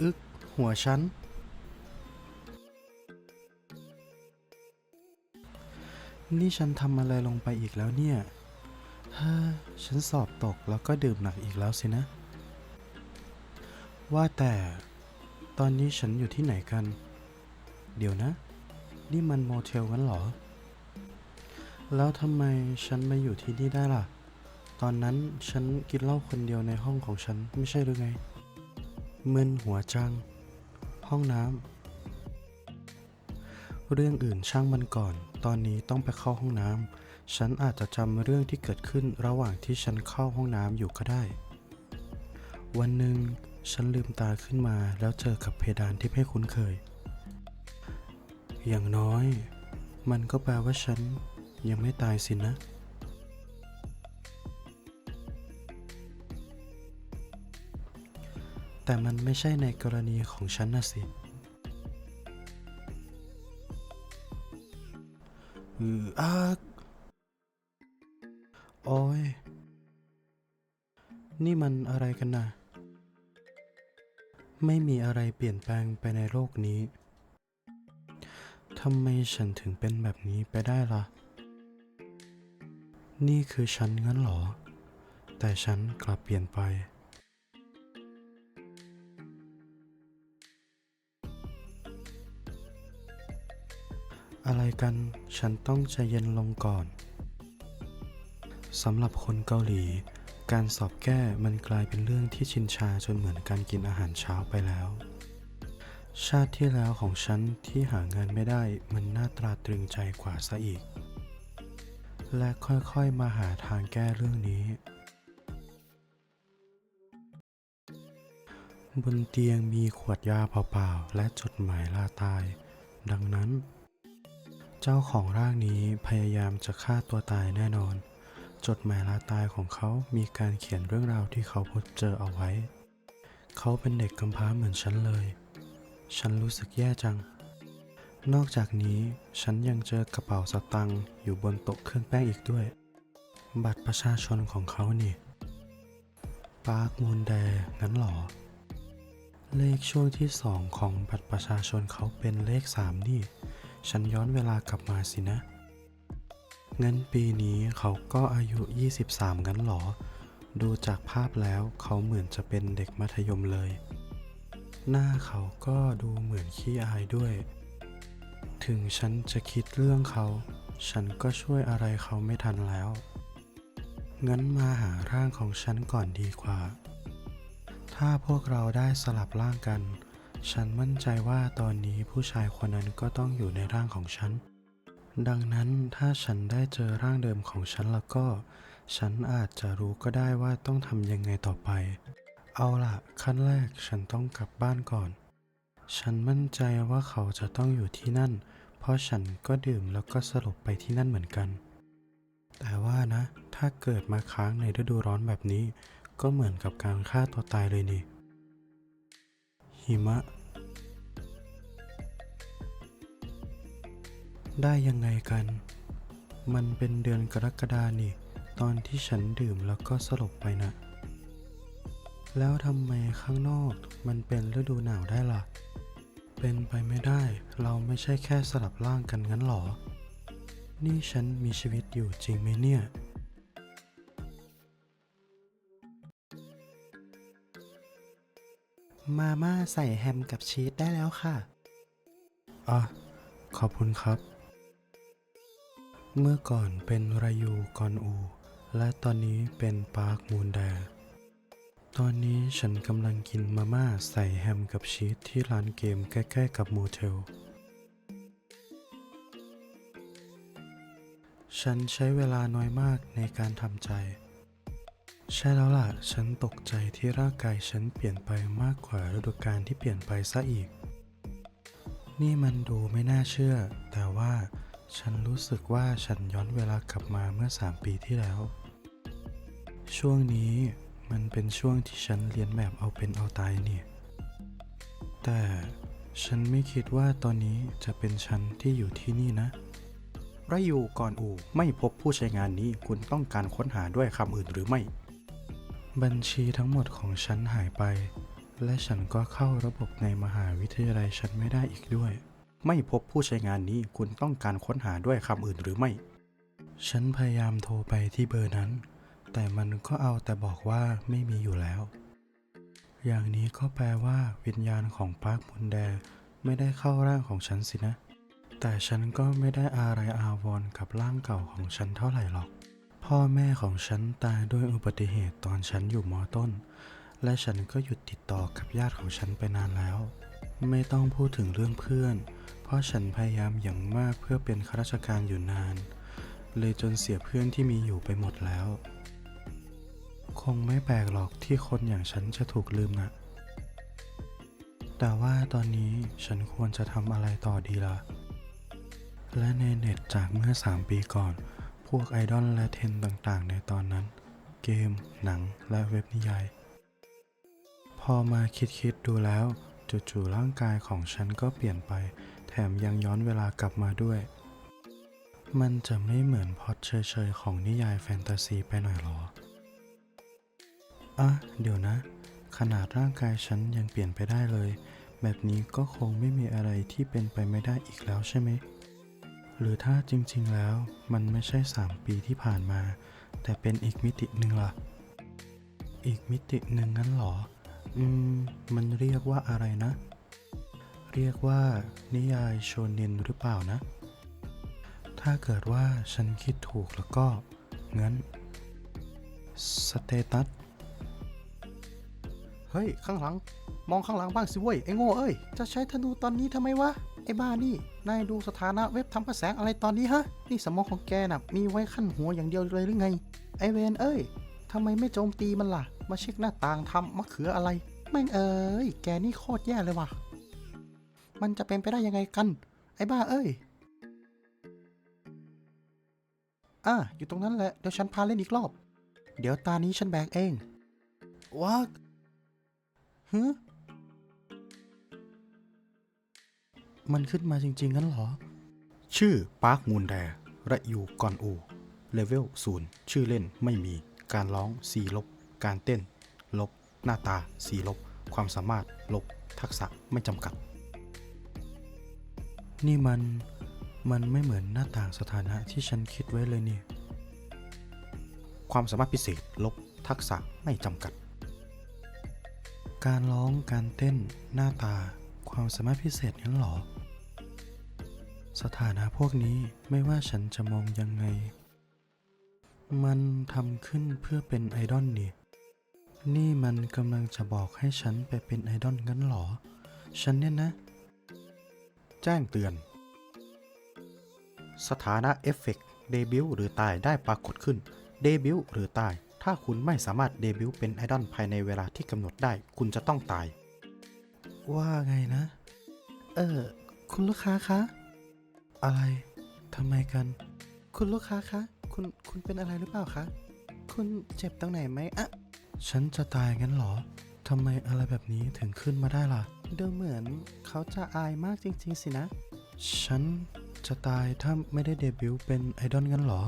อึกหัวฉัน นี่ฉันทำอะไรลงไปอีกแล้วเนี่ยเฮ้อฉันสอบตกแล้วก็ดื่มหนักอีกแล้วสินะ ว่าแต่ตอนนี้ฉันอยู่ที่ไหนกัน เดี๋ยวนะ นี่มันโมเทลกันเหรอ แล้วทำไมฉันมาอยู่ที่นี่ได้ล่ะ ตอนนั้นฉันกินเหล้าคนเดียวในห้องของฉันไม่ใช่หรือไง มึนหัวจัง ห้องน้ำ เรื่องอื่นช่างมันก่อน ตอนนี้ต้องไปเข้าห้องน้ำ ฉันอาจจะจำเรื่องที่เกิดขึ้นระหว่างที่ฉันเข้าห้องน้ำอยู่ก็ได้ วันหนึ่งฉันลืมตาขึ้นมาแล้วเจอกับเพดานที่ไม่คุ้นเคย อย่างน้อย มันก็แปลว่าฉันยังไม่ตายสินะ แต่มันไม่ใช่ในกรณีของฉันนะสิ อืออาโอ้ย นี่มันอะไรกันนะไม่มีอะไรเปลี่ยนแปลงไปในโลกนี้ ทำไมฉันถึงเป็นแบบนี้ไปได้ล่ะ นี่คือฉันงั้นหรอ แต่ฉันกลับเปลี่ยนไป อะไรกัน ฉันต้องใจเย็นลงก่อน สำหรับคนเกาหลี การสอบแก้มันกลายเป็นเรื่องที่ชินชาจนเหมือนการกินอาหารเช้าไปแล้ว ชาติที่แล้วของฉันที่หางานไม่ได้มันน่าตราตรึงใจกว่าซะอีก และค่อยๆมาหาทางแก้เรื่องนี้ บนเตียงมีขวดยาเปล่าๆและจดหมายลาตาย ดังนั้น จ้าของร่างนี้พยายามจะฆ่าตัวตายแน่นอน จดหมายลาตายของเขามีการเขียนเรื่องราวที่เขาพบเจอเอาไว้ เขาเป็นเด็กกำพร้าเหมือนฉันเลย ฉันรู้สึกแย่จัง นอกจากนี้ฉันยังเจอกระเป๋าสตังค์อยู่บนโต๊ะเครื่องแป้งอีกด้วย บัตรประชาชนของเขานี่ปาร์คมูนแดงั้นหรอ เลขช่วงที่สองของบัตรประชาชนเขาเป็นเลขสามนี่ ฉันย้อนเวลากลับมาสินะ งั้นปีนี้เขาก็อายุ 23 งั้นหรอ ดูจากภาพแล้วเขาเหมือนจะเป็นเด็กมัธยมเลย หน้าเขาก็ดูเหมือนขี้อายด้วย ถึงฉันจะคิดเรื่องเขา ฉันก็ช่วยอะไรเขาไม่ทันแล้ว งั้นมาหาร่างของฉันก่อนดีกว่า ถ้าพวกเราได้สลับร่างกัน ฉันมั่นใจว่าตอนนี้ผู้ชายคนนั้นก็ต้องอยู่ในร่างของฉัน ดังนั้นถ้าฉันได้เจอร่างเดิมของฉันแล้วก็ ฉันอาจจะรู้ก็ได้ว่าต้องทำยังไงต่อไป เอาล่ะ ขั้นแรกฉันต้องกลับบ้านก่อน ฉันมั่นใจว่าเขาจะต้องอยู่ที่นั่น เพราะฉันก็ดื่มแล้วก็สลบไปที่นั่นเหมือนกัน แต่ว่านะ ถ้าเกิดมาค้างในฤดูร้อนแบบนี้ ก็เหมือนกับการฆ่าตัวตายเลยนี่ หิมะ ได้ยังไงกัน มันเป็นเดือนกรกฎานี่ ตอนที่ฉันดื่มแล้วก็สลบไปนะ แล้วทำไมข้างนอกมันเป็นฤดูหนาวได้ล่ะ เป็นไปไม่ได้ เราไม่ใช่แค่สลับร่างกันงั้นหรอ นี่ฉันมีชีวิตอยู่จริงไหมเนี่ย มาม่าใส่แฮมกับชีสได้แล้วค่ะอะขอบคุณครับ เมื่อก่อนเป็นรายูกอนอู และตอนนี้เป็นปาร์คมูนแด ตอนนี้ฉันกำลังกินมาม่าใส่แฮมกับชีสที่ร้านเกมใกล้ๆกับโมเทล ฉันใช้เวลาน้อยมากในการทำใจ ใช่แล้วล่ะ ฉันตกใจที่ร่างกายฉันเปลี่ยนไปมากกว่าฤดูกาลที่เปลี่ยนไปซะอีก นี่มันดูไม่น่าเชื่อ แต่ว่าฉันรู้สึกว่าฉันย้อนเวลากลับมาเมื่อ 3 ปีที่แล้ว ช่วงนี้มันเป็นช่วงที่ฉันเรียนแบบเอาเป็นเอาตายนี่ แต่ฉันไม่คิดว่าตอนนี้จะเป็นฉันที่อยู่ที่นี่นะไรอยู่ก่อนอูไม่พบผู้ใช้งานนี้คุณต้องการค้นหาด้วยคำอื่นหรือไม่ บัญชีทั้งหมดของฉันหายไป และฉันก็เข้าระบบในมหาวิทยาลัยฉันไม่ได้อีกด้วย ไม่พบผู้ใช้งานนี้คุณต้องการค้นหาด้วยคำอื่นหรือไม่ ฉันพยายามโทรไปที่เบอร์นั้น แต่มันก็เอาแต่บอกว่าไม่มีอยู่แล้ว อย่างนี้ก็แปลว่าวิญญาณของปาร์คมุนแดไม่ได้เข้าร่างของฉันสินะ แต่ฉันก็ไม่ได้อะไรอาวรณ์กับร่างเก่าของฉันเท่าไหร่หรอก พ่อแม่ของฉันตายด้วยอุบัติเหตุตอนฉันอยู่มอต้น และฉันก็หยุดติดต่อกับญาติของฉันไปนานแล้ว ไม่ต้องพูดถึงเรื่องเพื่อน เพราะฉันพยายามอย่างมากเพื่อเป็นข้าราชการอยู่นาน เลยจนเสียเพื่อนที่มีอยู่ไปหมดแล้ว คงไม่แปลกหรอกที่คนอย่างฉันจะถูกลืมนะ แต่ว่าตอนนี้ฉันควรจะทำอะไรต่อดีล่ะ และในเน็ตจากเมื่อ 3 ปีก่อน พวกไอดอลและเทรนต่างๆ ในตอนนั้น เกม หนัง และเว็บนิยาย พอมาคิดๆดูแล้ว จู่ๆร่างกายของฉันก็เปลี่ยนไป แถมยังย้อนเวลากลับมาด้วย มันจะไม่เหมือนพล็อดเฉยๆ ของนิยายแฟนตาซีไปหน่อยหรอ อะ เดี๋ยวนะ ขนาดร่างกายฉันยังเปลี่ยนไปได้เลย แบบนี้ก็คงไม่มีอะไรที่เป็นไปไม่ได้อีกแล้วใช่ไหม หรือถ้าจริงๆแล้วมันไม่ใช่ 3 ปีที่ผ่านมา แต่เป็นอีกมิติหนึ่งล่ะ อีกมิติหนึ่งงั้นเหรอ อืม มันเรียกว่าอะไรนะ เรียกว่า นิยายโชเนนหรือเปล่านะ ถ้าเกิดว่าฉันคิดถูกแล้วก็งั้นสเตตัสเฮ้ย ข้างหลัง มองข้างหลังบ้างสิเว้ย ไอ้โง่เอ้ย จะใช้ธนูตอนนี้ทำไมวะ ไอ้บ้านี่ นายดูสถานะเว็บทำกระแสงอะไรตอนนี้ฮะ นี่สมองของแกน่ะ มีไว้ขั้นหัวอย่างเดียวเลยหรือไง ไอเวนเอ้ยทำไมไม่โจมตีมันล่ะ มาเช็คหน้าต่างทำมะเขืออะไร แม่งเอ้ย แกนี่โคตรแย่เลยว่ะ มันจะเป็นไปได้ยังไงกัน ไอ้บ้าเอ้ย อะอยู่ตรงนั้นแหละ เดี๋ยวฉันพาเล่นอีกรอบ เดี๋ยวตานี้ฉันแบกเองว้าฮึ มันขึ้นมาจริงๆงั้นเหรอ ชื่อปาร์คมูนแดระยูกอนอูเลเวลศูนย์ชื่อเล่นไม่มี การร้องสีลบ การเต้น ลบ หน้าตาสีลบ ความสามารถลบ ทักษะไม่จำกัด นี่มันมันไม่เหมือนหน้าต่างสถานะที่ฉันคิดไว้เลยนี่ ความสามารถพิเศษลบ ทักษะไม่จำกัด การร้องการเต้นหน้าตาความสามารถพิเศษนั้นหรอ สถานะพวกนี้ไม่ว่าฉันจะมองยังไง มันทำขึ้นเพื่อเป็นไอดอลนี่นี่มันกำลังจะบอกให้ฉันไปเป็นไอดอลงั้นหรอ ฉันเนี่ยนะ แจ้งเตือน สถานะเอฟเฟกเดบิวหรือตายได้ปรากฏขึ้น เดบิวหรือตาย ถ้าคุณไม่สามารถเดบิวเป็นไอดอลภายในเวลาที่กำหนดได้ คุณจะต้องตาย ว่าไงนะ เออ คุณลูกค้าคะ อะไรทำไมกัน คุณลูกค้าคะ คุณ คุณเป็นอะไรหรือเปล่าคะ คุณเจ็บตรงไหนไหมอะ ฉันจะตายงั้นเหรอทำไมอะไรแบบนี้ถึงขึ้นมาได้ล่ะ ดูเหมือนเขาจะอายมากจริง ๆ สินะ ฉันจะตายถ้าไม่ได้เดบิวต์เป็นไอดอลงั้นเหรอ